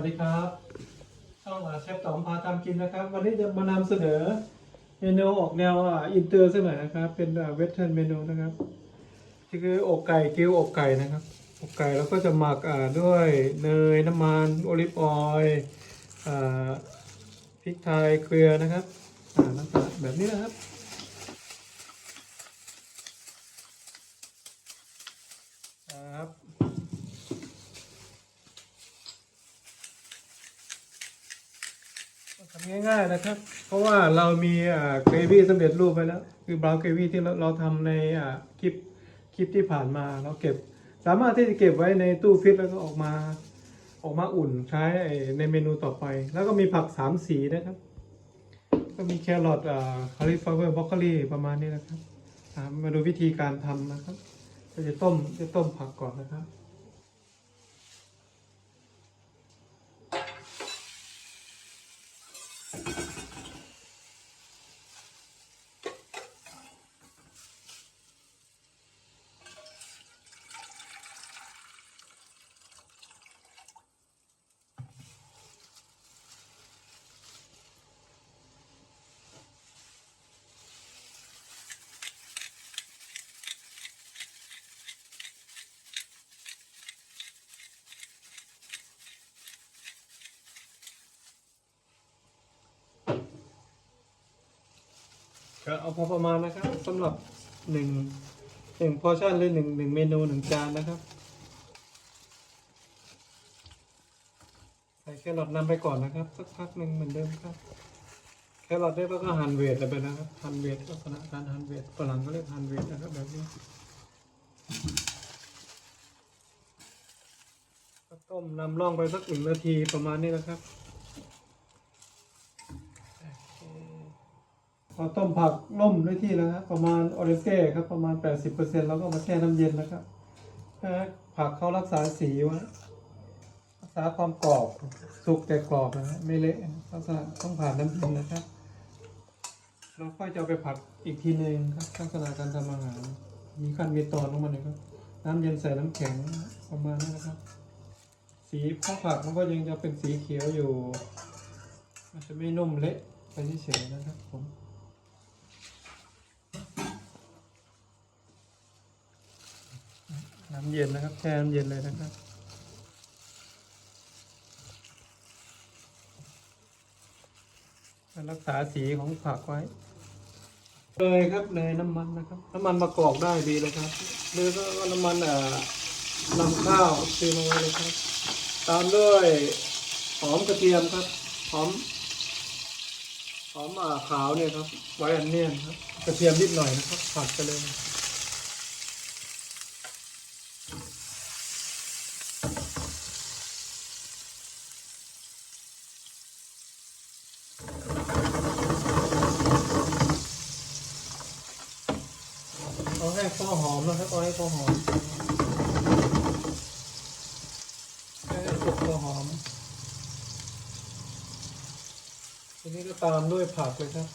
สวัสดีครับ ช่องอาเชฟต๋อมพาทำกินนะครับ วันนี้จะมานำเสนอเมนูออกแนวอินเตอร์สักหน่อยนะครับ เป็นเวสเทิร์นเมนูนะครับที่คืออกไก่กิ้วอกไก่นะครับ อกไก่แล้วก็จะหมักด้วยเนยน้ำมันโอลิฟออยล์พริกไทยเกลือนะครับน้ำตาลแบบนี้นะครับ ง่ายๆนะครับ เพราะว่าเรามีเกรวี่สำเร็จรูปไปแล้ว คือบราวน์เกรวี่ที่เราเราทำในคลิปคลิปที่ผ่านมาเราเก็บ สามารถที่จะเก็บไว้ในตู้ฟิตแล้วก็ออกมาออกมาอุ่นใช้ในเมนูต่อไป แล้วก็มีผักสามสีนะครับ ก็มีแครอทคาลิฟลาเวอร์บรอกโคลีประมาณนี้นะครับ มาดูวิธีการทำนะครับเราจะต้มจะต้มผักก่อนนะครับ ก็เอาพอประมาณนะครับสำหรับหนึ่งหนึ่งพอชั่นหรือหนึ่งหนึ่งเมนูหนึ่งจานนะครับใส่แครอทนำไปก่อนนะครับ สักพักหนึ่งเหมือนเดิมครับ แครอทได้แล้วก็หั่นเวทไปนะครับหั่นเวทลักษณะการหั่นเวทฝรั่งก็เรียกหั่นเวทนะครับแบบนี้ต้มนำร่องไปสักหนึ่งนาทีประมาณนี้นะครับ อต้มผักล่มด้วยที่แล้วครับประมาณออเริเซ่ครับประมาณ 80%แล้วก็มาแช่น้ำเย็นนะครับเพื่ผักเขารักษาสีไว้รักษาความกรอบสุกแต่กรอบนะฮะไม่เละลักษณะต้องผ่านน้ำเย็นนะครับเราค่อยจะไปผัดอีกทีหนึ่งครับลักษณะการทำอาหารมีขั้นมีตอนลงมาเลยครับ น้ำเย็นใส่น้ำแข็งประมาณนั้นนะครับ สีข้าวผักมันก็ยังจะเป็นสีเขียวอยู่มันจะไม่นุ่มเละไปเฉยๆนะครับผม น้ำเย็นนะครับแช่น้ำเย็นเลยนะครับรักษาสีของผักไว้เลยครับเนยน้ำมันนะครับ น้ำมันมะกอกได้ดีเลยครับหรือก็น้ำมันอ่อนำข้าวซื้อมาไว้เลยครับ ตามด้วยหอมกระเทียมครับหอมหอมอ่าขาวเนี่ยครับไว้อันเนียนครับ กระเทียมนิดหน่อยนะครับผัดไปเลย เอาให้พอหอมนะครับเอาให้พอหอมให้ สุกพอหอม ทีนี้ก็ตามด้วยผักเลยครับ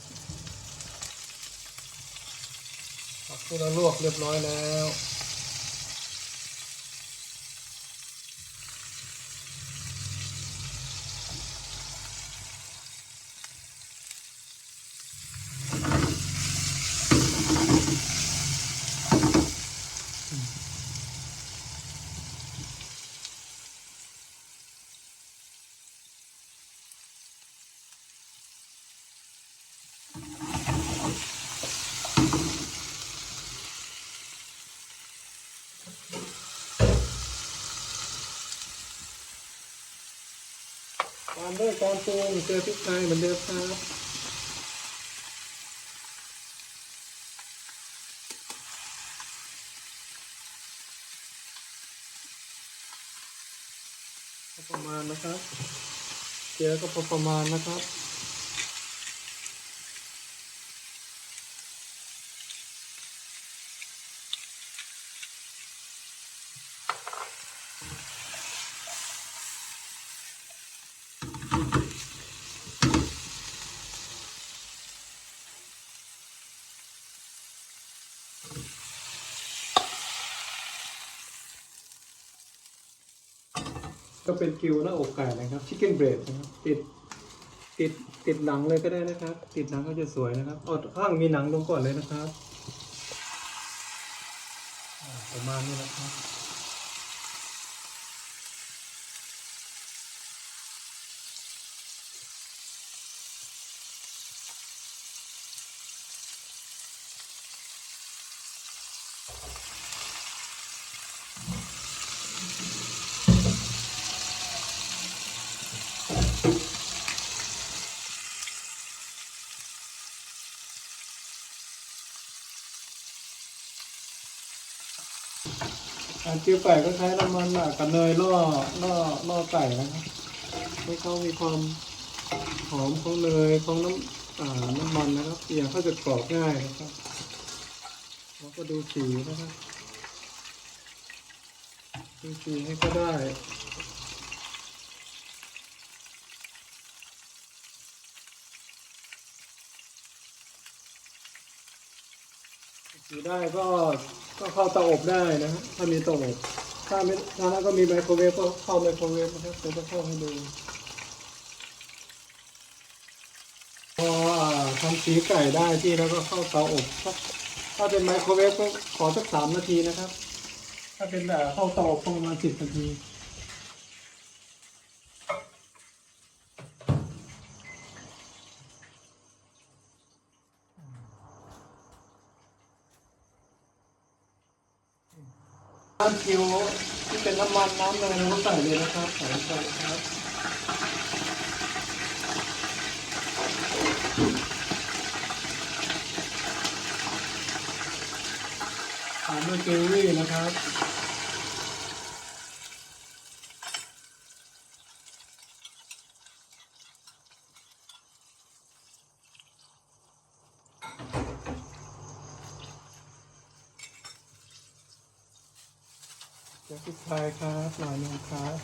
ผักที่เราลวกเรียบร้อยแล้วามด้วยก้อนปรุงเจอพริกไทยเหมือนเดิมครับประมาณนะครับเกลือก็พอประมาณนะครับ ก็เป็นกิวหน้าอกไก่นะครับชิคเก้นเบรดนะครับติดติดติดหนังเลยก็ได้นะครับ ติดหนังก็จะสวยนะครับเอาข้างมีหนังลงก่อนเลยนะครับประมาณนี้นะครับ เจียวไก่ก็ใช้น้ำมันอะกับเนยล่อล่อล่อไก่นะครับให้เขามีความหอมของเนยของน้ำอ่าน้ำมันนะครับเปียงเขาจะกรอบง่ายนะครับแล้วก็ดูสีนะครับดูสีให้ก็ได้ สีได้ก็ก็เข้าเตาอบได้นะฮะถ้ามีเตาอบถ้าไม่ถ้าก็มีไมโครเวฟก็เข้าไมโครเวฟนะครับเดี๋ยวจะเข้าให้ดูพอทำสีไก่ได้ที่แล้วก็เข้าเตาอบสักถ้าเป็นไมโครเวฟก็ขอสักสามนาทีนะครับ ถ้าเป็นแบบเข้าเตาอบประมาณสิบนาที น้ำคิวที่เป็นน้ำมันน้ำอะไรเราก็ใส่เลยนะครับใส่ลงไปครับตามด้วยเกลลี่นะครับ เดี๋ยวพริกไทยครับหน่อยหนึงครับ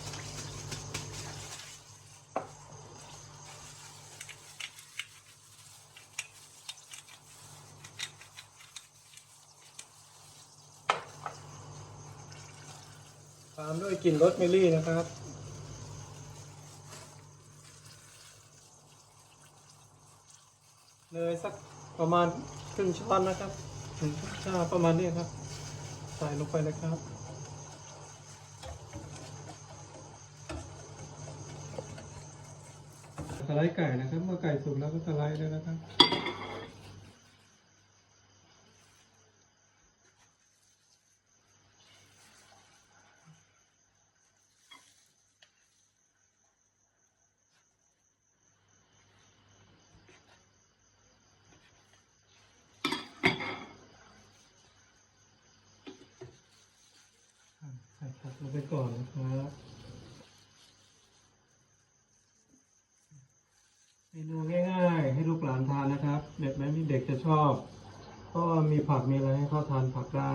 ตามด้วยกลิ่นรสเมลี่นะครับเนยสักประมาณครึ่งช้อนนะครับถึงช้อนประมาณนี้ครับ ใส่ลงไปเลยครับ สไลด์ไก่นะครับ เมื่อไก่สุกแล้วก็สไลด์เลยนะครับใส่ผักลงไปก่อนนะครับ เมนูง่ายๆ ให้ลูกหลานทานนะครับ เด็ กแม้มีเด็กจะชอบเพราะว่ามีผักมีอะไรให้เขาทานผักได้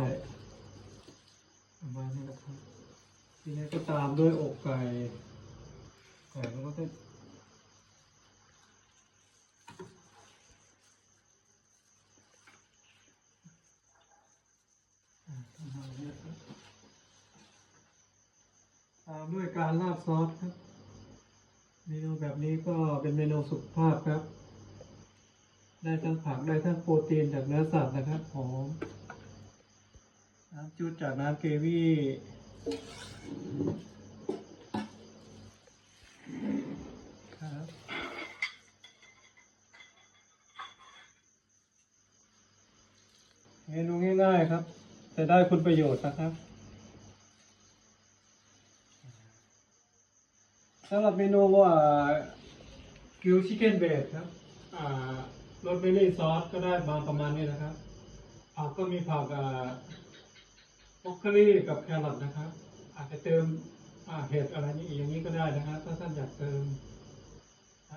ประมาณนี้นะครับทีนี้ก็ตามด้วยอกไก่ไก่แล้วก็จะตามด้วยการราดซอสครับ เมนูแบบนี้ก็เป็นเมนูสุขภาพครับ ได้ทั้งผักได้ทั้งโปรตีนจากเนื้อสัตว์นะครับหอมน้ำจุดจากน้ำเกวี่ครับเมนูง่ายๆครับแต่ได้คุณประโยชน์นะครับสำหรับเมนูว่ากิวชิคเก้นเบสครับ อ่า รสเบอร์รี่ซอสก็ได้มาประมาณนี้นะครับผักก็มีผักอ่าบรอกโคลีกับแครอทนะครับ อาจจะเติมอ่าเห็ดอะไรนี้อย่างนี้ก็ได้นะครับถ้าท่านอยากเติม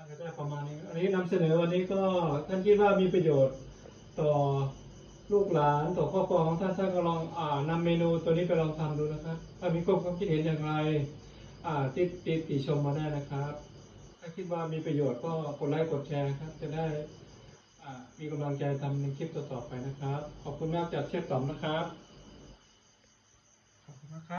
ก็ได้ประมาณนี้ อันนี้นำเสนอวันนี้ก็ท่านคิดว่ามีประโยชน์ต่อลูกหลานต่อครอบครัวของท่านท่านก็ลองอ่านำเมนูตัวนี้ไปลองทำดูนะครับ ถ้ามีความคิดเห็นอย่างไรอ่าติดติดติชมมาได้นะครับ ถ้าคิดว่ามีประโยชน์ก็กดไลค์กดแชร์ครับ จะได้ มีกำลังใจทำในคลิปต่อๆไปนะครับ ขอบคุณมากจากเชฟต๋อมนะครับ ขอบคุณมากครับ